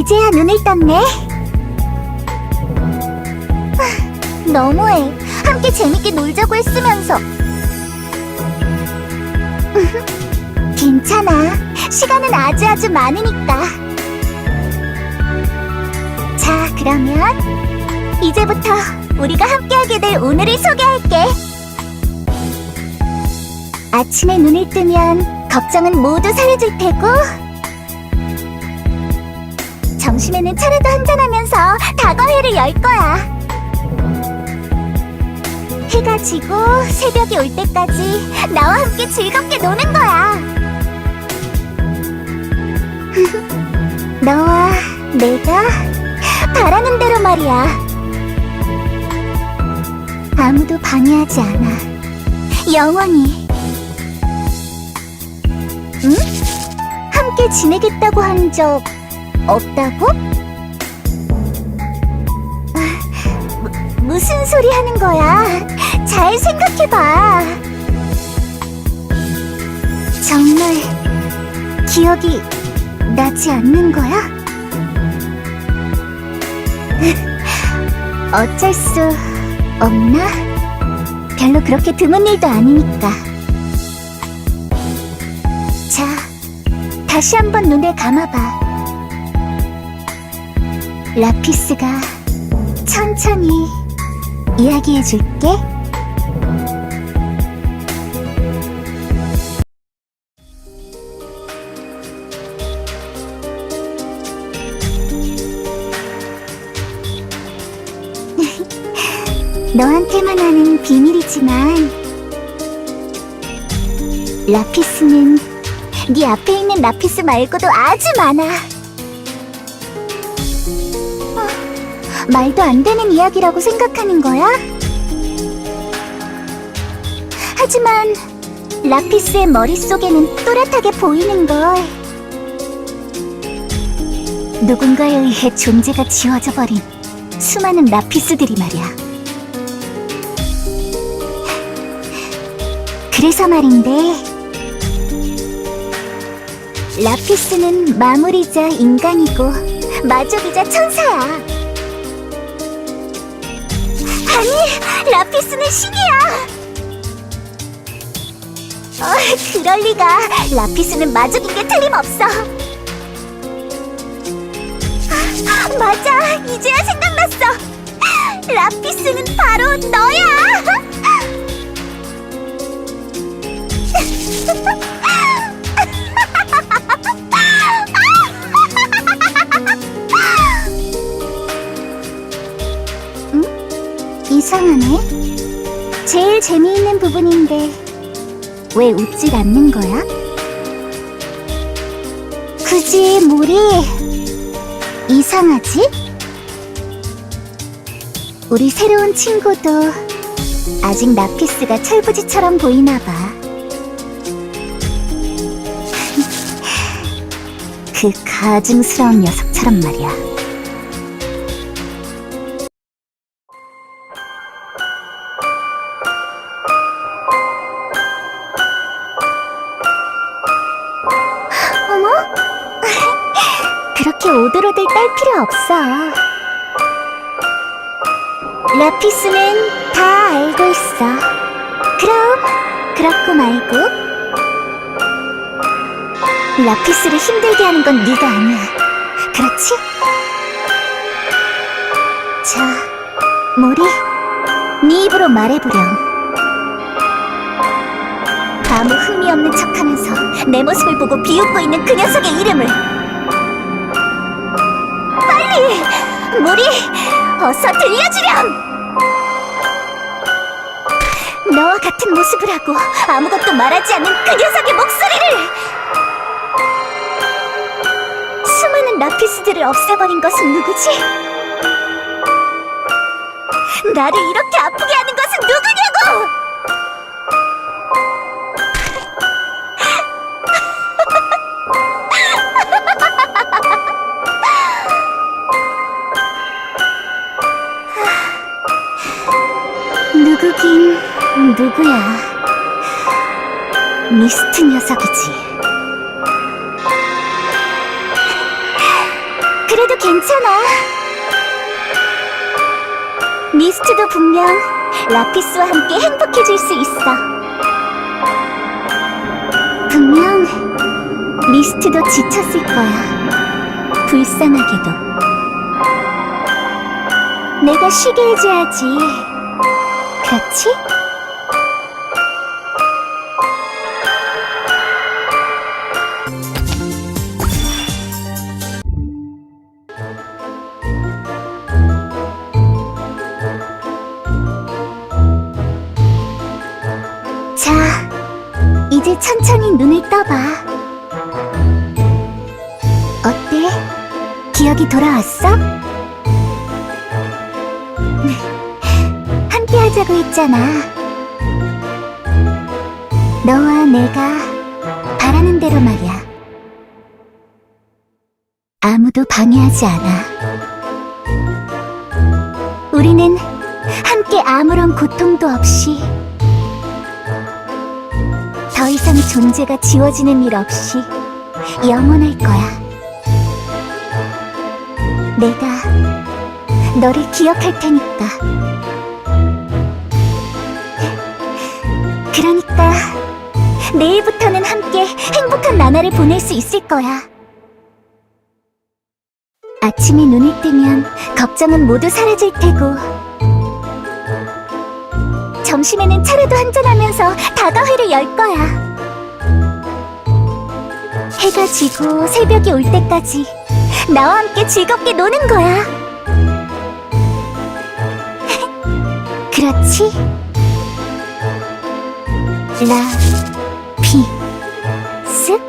이제야 눈을 떴네. 하, 너무해. 함께 재밌게 놀자고 했으면서. 괜찮아. 시간은 아주 아주 많으니까. 자, 그러면 이제부터 우리가 함께하게 될 오늘을 소개할게. 아침에 눈을 뜨면 걱정은 모두 사라질 테고 점심에는 차라도 한잔하면서 다과회를 열 거야. 해가 지고 새벽이 올 때까지 나와 함께 즐겁게 노는 거야. 너와 내가 바라는 대로 말이야. 아무도 방해하지 않아. 영원히. 응? 함께 지내겠다고 한 적 없다고? 아, 무, 무슨 소리 하는 거야? 잘 생각해봐. 정말 기억이 나지 않는 거야? 어쩔 수 없나? 별로 그렇게 드문 일도 아니니까. 자, 다시 한번 눈을 감아봐. 라피스가 천천히 이야기해줄게. 너한테만 아는 비밀이지만 라피스는 네 앞에 있는 라피스 말고도 아주 많아. 말도 안 되는 이야기라고 생각하는 거야? 하지만 라피스의 머릿속에는 또렷하게 보이는 걸. 누군가에 의해 존재가 지워져 버린 수많은 라피스들이 말이야. 그래서 말인데, 라피스는 마무리자 인간이고 마족이자 천사야. 아니, 라피스는 신이야. 어, 그럴 리가. 라피스는 마족인 게 틀림없어. 아, 맞아, 이제야 생각났어. 라피스는 바로 너야. 이상하네. 제일 재미있는 부분인데 왜 웃질 않는 거야? 굳이 물이 이상하지? 우리 새로운 친구도 아직 나피스가 철부지처럼 보이나 봐. 그 가증스러운 녀석처럼 말이야. 오들오들 떨 필요 없어. 라피스는 다 알고 있어. 그럼, 그렇고 말고. 라피스를 힘들게 하는 건 네가 아니야. 그렇지? 자, 모리, 네 입으로 말해보렴. 아무 흥미 없는 척하면서 내 모습을 보고 비웃고 있는 그 녀석의 이름을 빨리! 무리 어서 들려주렴! 너와 같은 모습을 하고 아무것도 말하지 않는 그 녀석의 목소리를! 수많은 라피스들을 없애버린 것은 누구지? 나를 이렇게 아프게 하는 것은 누구냐 미스트 녀석이지. 그래도 괜찮아. 미스트도 분명 라피스와 함께 행복해질 수 있어. 분명 미스트도 지쳤을 거야. 불쌍하게도. 내가 쉬게 해줘야지. 그렇지? 이제 천천히 눈을 떠봐. 어때? 기억이 돌아왔어? 함께 하자고 했잖아. 너와 내가 바라는 대로 말이야. 아무도 방해하지 않아. 우리는 함께 아무런 고통도 없이 더 이상 존재가 지워지는 일 없이 영원할 거야. 내가 너를 기억할 테니까. 그러니까 내일부터는 함께 행복한 나날을 보낼 수 있을 거야. 아침에 눈을 뜨면 걱정은 모두 사라질 테고 점심에는 차라도 한잔하면서 다가회를 열 거야. 해가 지고 새벽이 올 때까지 나와 함께 즐겁게 노는 거야. 그렇지? 라, 피, 스,